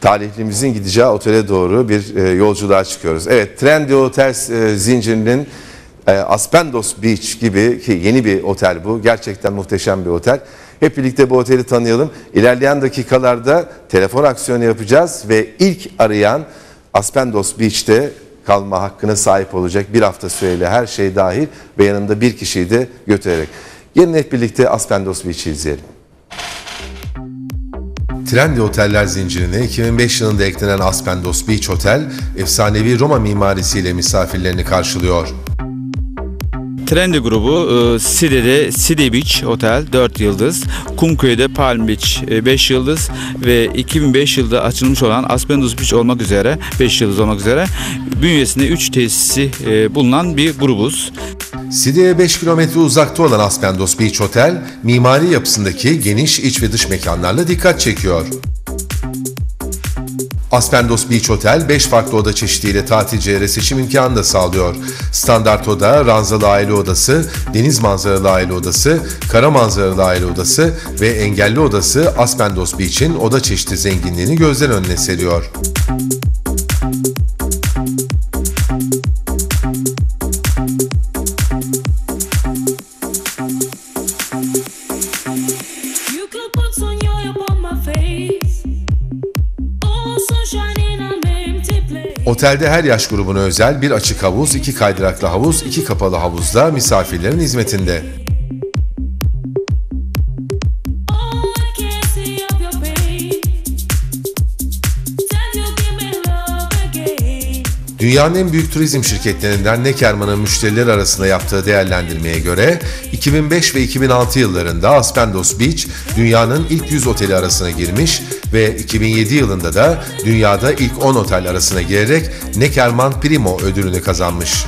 talihlimizin gideceği otele doğru bir e, yolculuğa çıkıyoruz. Evet Trendyol Otel e, zincirinin e, Aspendos Beach gibi ki yeni bir otel bu. Gerçekten muhteşem bir otel. Hep birlikte bu oteli tanıyalım. İlerleyen dakikalarda telefon aksiyonu yapacağız ve ilk arayan Aspendos Beach'te kalma hakkına sahip olacak bir hafta süreyle her şey dahil ve yanında bir kişiyi de götürerek. Gelin hep birlikte Aspendos Beach'i izleyelim. Trendy Oteller zincirine 2005 yılında eklenen Aspendos Beach Hotel, efsanevi Roma mimarisiyle misafirlerini karşılıyor. Trendy grubu e, Side'de Side Beach Otel 4 yıldız, Kumköy'de Palm Beach 5 yıldız ve 2005 yılında açılmış olan Aspendos Beach olmak üzere 5 yıldız olmak üzere bünyesinde 3 tesisi e, bulunan bir grubuz. Side'ye 5 kilometre uzakta olan Aspendos Beach Hotel, mimari yapısındaki geniş iç ve dış mekanlarla dikkat çekiyor. Aspendos Beach Hotel 5 farklı oda çeşidiyle tatilcilere seçim imkanı da sağlıyor. Standart oda, ranzalı aile odası, deniz manzaralı aile odası, kara manzaralı aile odası ve engelli odası Aspendos Beach'in oda çeşidi zenginliğini gözler önüne seriyor. You Otelde her yaş grubuna özel bir açık havuz, iki kaydıraklı havuz, iki kapalı havuzda misafirlerin hizmetinde. Dünyanın en büyük turizm şirketlerinden Neckerman'ın müşteriler arasında yaptığı değerlendirmeye göre 2005 ve 2006 yıllarında Aspendos Beach dünyanın ilk 100 oteli arasına girmiş ve 2007 yılında da dünyada ilk 10 otel arasına girerek Neckerman Primo ödülünü kazanmış.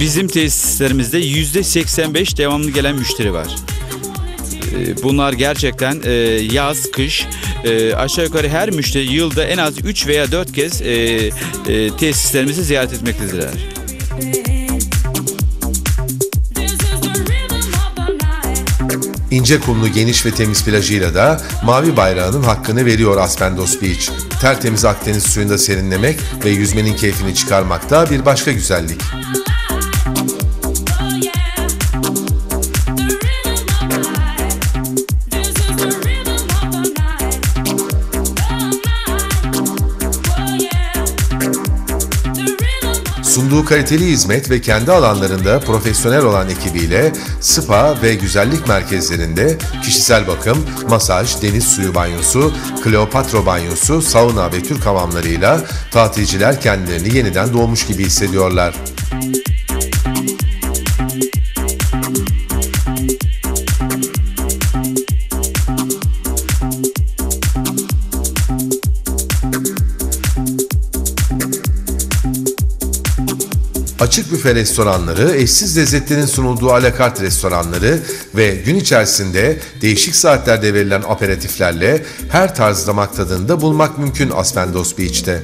Bizim tesislerimizde %85 devamlı gelen müşteri var. E, Bunlar gerçekten e, yaz, kış e, aşağı yukarı her müşteri yılda en az 3 veya 4 kez tesislerimizi ziyaret etmektedirler. İnce kumlu geniş ve temiz plajıyla da mavi bayrağının hakkını veriyor Aspendos Beach. Tertemiz Akdeniz suyunda serinlemek ve yüzmenin keyfini çıkarmak da bir başka güzellik. Sunduğu kaliteli hizmet ve kendi alanlarında profesyonel olan ekibiyle spa ve güzellik merkezlerinde kişisel bakım, masaj, deniz suyu banyosu, Kleopatra banyosu, sauna ve Türk hamamlarıyla tatilciler kendilerini yeniden doğmuş gibi hissediyorlar. Açık büfe restoranları, eşsiz lezzetlerin sunulduğu alakart restoranları ve gün içerisinde değişik saatlerde verilen aperatiflerle her tarz damak tadında bulmak mümkün Aspendos Beach'te.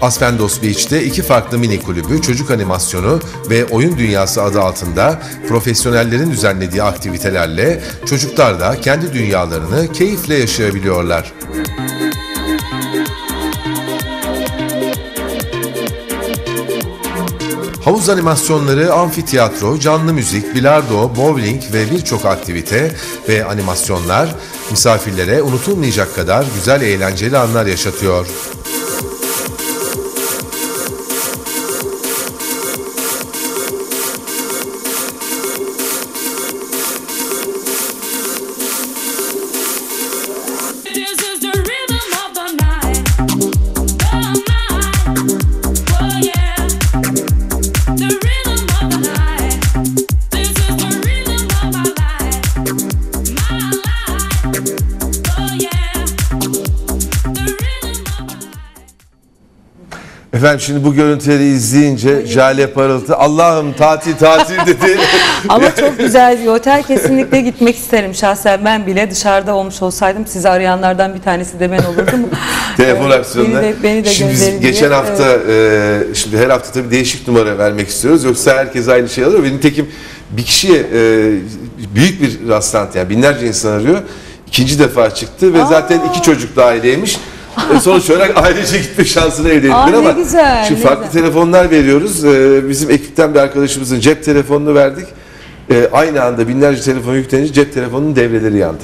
Aspendos Beach'te iki farklı mini kulübü, çocuk animasyonu ve oyun dünyası adı altında profesyonellerin düzenlediği aktivitelerle çocuklar da kendi dünyalarını keyifle yaşayabiliyorlar. Havuz animasyonları, amfiteyatro, canlı müzik, bilardo, bowling ve birçok aktivite ve animasyonlar misafirlere unutulmayacak kadar güzel eğlenceli anlar yaşatıyor. Efendim şimdi bu görüntüleri izleyince Jale Parıltı Allah'ım tatil tatil dedi. Ama çok güzel bir otel. Kesinlikle gitmek isterim şahsen. Ben bile dışarıda olmuş olsaydım sizi arayanlardan bir tanesi de ben olurdum. Telefon Ee, aksiyonuna. Beni de, beni de Şimdi biz geçen diye. hafta Evet. e, şimdi her hafta tabii değişik numara vermek istiyoruz. Yoksa herkes aynı şey alıyor. Benim tekim bir kişiye e, büyük bir rastlantı yani binlerce insan arıyor. İkinci defa çıktı ve zaten iki çocuklu aileymiş. E, sonuç olarak ailece gitme şansını elde ettiler Aa, ne ama güzel, şimdi farklı güzel. telefonlar veriyoruz. E, bizim ekipten bir arkadaşımızın cep telefonunu verdik. E, aynı anda binlerce telefon yüklenince cep telefonunun devreleri yandı.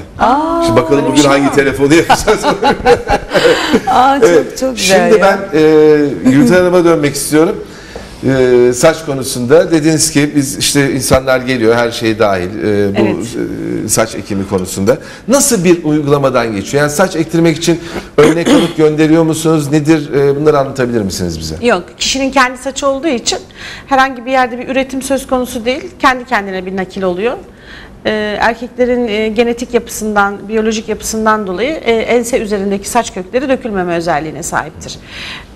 Şimdi bakalım bugün şey hangi telefonu yakacağız. Aa, çok, çok güzel Şimdi ya. ben e, Gülten Hanım'a dönmek istiyorum. E, saç konusunda dediniz ki biz işte insanlar geliyor her şey dahil e, bu Evet. e, saç ekimi konusunda. Nasıl bir uygulamadan geçiyor? Yani saç ektirmek için örnek alıp gönderiyor musunuz? Nedir? E, bunları anlatabilir misiniz bize? Yok, kişinin kendi saçı olduğu için herhangi bir yerde bir üretim söz konusu değil. Kendi kendine bir nakil oluyor. Ee, erkeklerin e, genetik yapısından, biyolojik yapısından dolayı e, ense üzerindeki saç kökleri dökülmeme özelliğine sahiptir.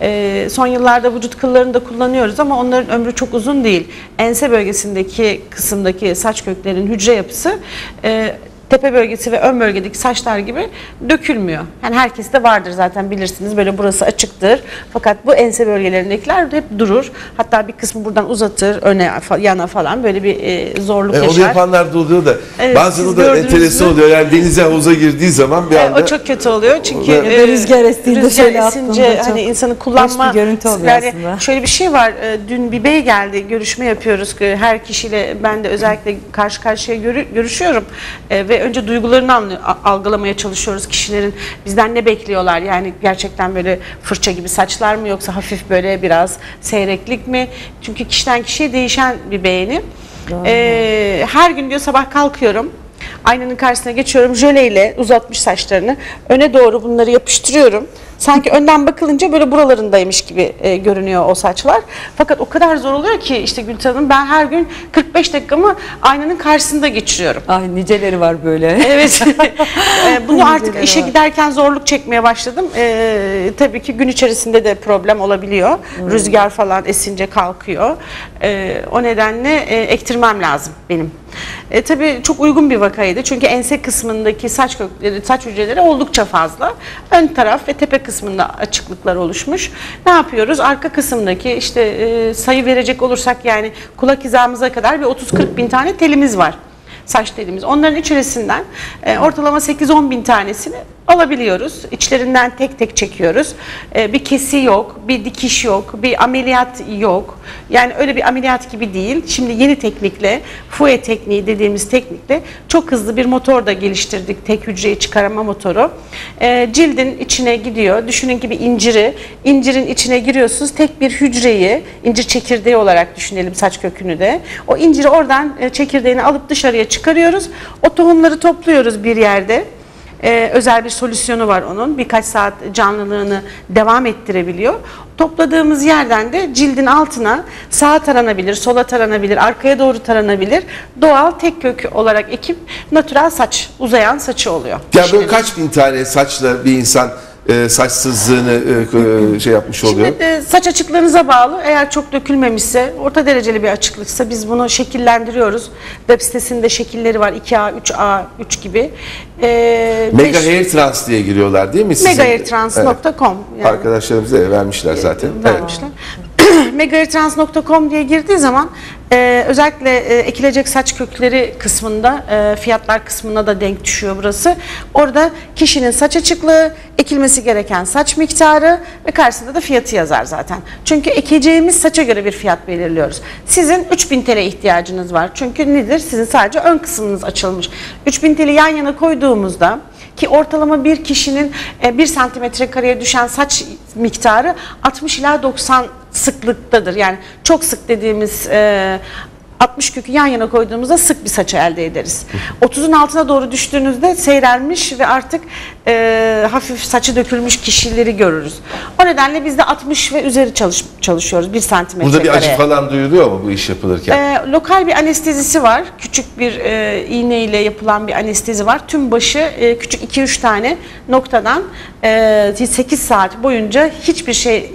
Ee, son yıllarda vücut kıllarını da kullanıyoruz ama onların ömrü çok uzun değil. Ense bölgesindeki kısımdaki saç köklerin hücre yapısı e, tepe bölgesi ve ön bölgedeki saçlar gibi dökülmüyor. Yani herkeste vardır zaten bilirsiniz böyle burası açıktır. Fakat bu ense bölgelerindekiler hep durur. Hatta bir kısmı buradan uzatır öne yana falan böyle bir e, zorluk E, onu yaşar. yapanlar da oluyor da Evet, o da enteresan mü? oluyor. Yani denize havuza girdiği zaman bir E, anda o çok kötü oluyor çünkü e, rüzgar estiğinde rüzgar şöyle esince hani insanı kullanma bir görüntü oluyor yani aslında. şöyle bir şey var e, dün bir bey geldi görüşme yapıyoruz her kişiyle ben de özellikle karşı karşıya görü- görüşüyorum E, ve önce duygularını algılamaya çalışıyoruz kişilerin. Bizden ne bekliyorlar? Yani gerçekten böyle fırça gibi saçlar mı yoksa hafif böyle biraz seyreklik mi? Çünkü kişiden kişiye değişen bir beğeni. E, her gün diyor sabah kalkıyorum Aynanın karşısına geçiyorum jöleyle uzatmış saçlarını öne doğru bunları yapıştırıyorum. Sanki önden bakılınca böyle buralarındaymış gibi e, görünüyor o saçlar. Fakat o kadar zor oluyor ki işte Gülten Hanım ben her gün 45 dakikamı aynanın karşısında geçiriyorum. Ay niceleri var böyle. Evet. E, Bunu artık Niceleri işe var. giderken zorluk çekmeye başladım. E, tabii ki gün içerisinde de problem olabiliyor. Hmm. Rüzgar falan esince kalkıyor. E, o nedenle e, ektirmem lazım benim. E, tabii çok uygun bir vakaydı. Çünkü ense kısmındaki saç kökleri, saç hücreleri oldukça fazla. Ön taraf ve tepe kısmında açıklıklar oluşmuş. Ne yapıyoruz? Arka kısımdaki işte e, sayı verecek olursak yani kulak hizamıza kadar bir 30-40 bin tane telimiz var saç telimiz. Onların içerisinden e, ortalama 8-10 bin tanesini alabiliyoruz. İçlerinden tek tek çekiyoruz. E, bir kesi yok, bir dikiş yok, bir ameliyat yok. Yani öyle bir ameliyat gibi değil. Şimdi yeni teknikle, FUE tekniği dediğimiz teknikle çok hızlı bir motor da geliştirdik. Tek hücreyi çıkarma motoru. E, cildin içine gidiyor. Düşünün ki bir inciri. İncirin içine giriyorsunuz. Tek bir hücreyi, incir çekirdeği olarak düşünelim saç kökünü de. O inciri oradan e, çekirdeğini alıp dışarıya çıkarıyoruz. O tohumları topluyoruz bir yerde. Ee, özel bir solüsyonu var onun. Birkaç saat canlılığını devam ettirebiliyor. Topladığımız yerden de cildin altına sağa taranabilir, sola taranabilir, arkaya doğru taranabilir. Doğal tek kök olarak ekip natürel saç, uzayan saçı oluyor. yani böyle kaç bin tane saçla bir insan e, saçsızlığını e, e, şey yapmış oluyor. Şimdi e, saç açıklığınıza bağlı. Eğer çok dökülmemişse, orta dereceli bir açıklıksa biz bunu şekillendiriyoruz. Web sitesinde şekilleri var. 2A, 3A, 3 gibi. E, Mega beş- Hair Trans diye giriyorlar değil mi? Megahairtrans.com Evet. Arkadaşlarımıza da vermişler zaten. Evet. vermişler. megahairtrans.com diye girdiği zaman e, özellikle e, ekilecek saç kökleri kısmında e, fiyatlar kısmına da denk düşüyor burası. Orada kişinin saç açıklığı, ekilmesi gereken saç miktarı ve karşısında da fiyatı yazar zaten. Çünkü ekeceğimiz saça göre bir fiyat belirliyoruz. Sizin 3000 TL ihtiyacınız var. Çünkü nedir? Sizin sadece ön kısmınız açılmış. 3000 TL yan yana koyduğumuzda ki ortalama bir kişinin 1 santimetre kareye düşen saç miktarı 60 ila 90 sıklıktadır. Yani çok sık dediğimiz e, 60 kökü yan yana koyduğumuzda sık bir saçı elde ederiz. 30'un altına doğru düştüğünüzde seyrelmiş ve artık e, hafif saçı dökülmüş kişileri görürüz. O nedenle biz de 60 ve üzeri çalış, çalışıyoruz 1 santimetre Burada bir acı falan duyuluyor mu bu iş yapılırken? Ee, lokal bir anestezisi var. Küçük bir e, iğne ile yapılan bir anestezi var. Tüm başı e, küçük 2-3 tane noktadan e, 8 saat boyunca hiçbir şey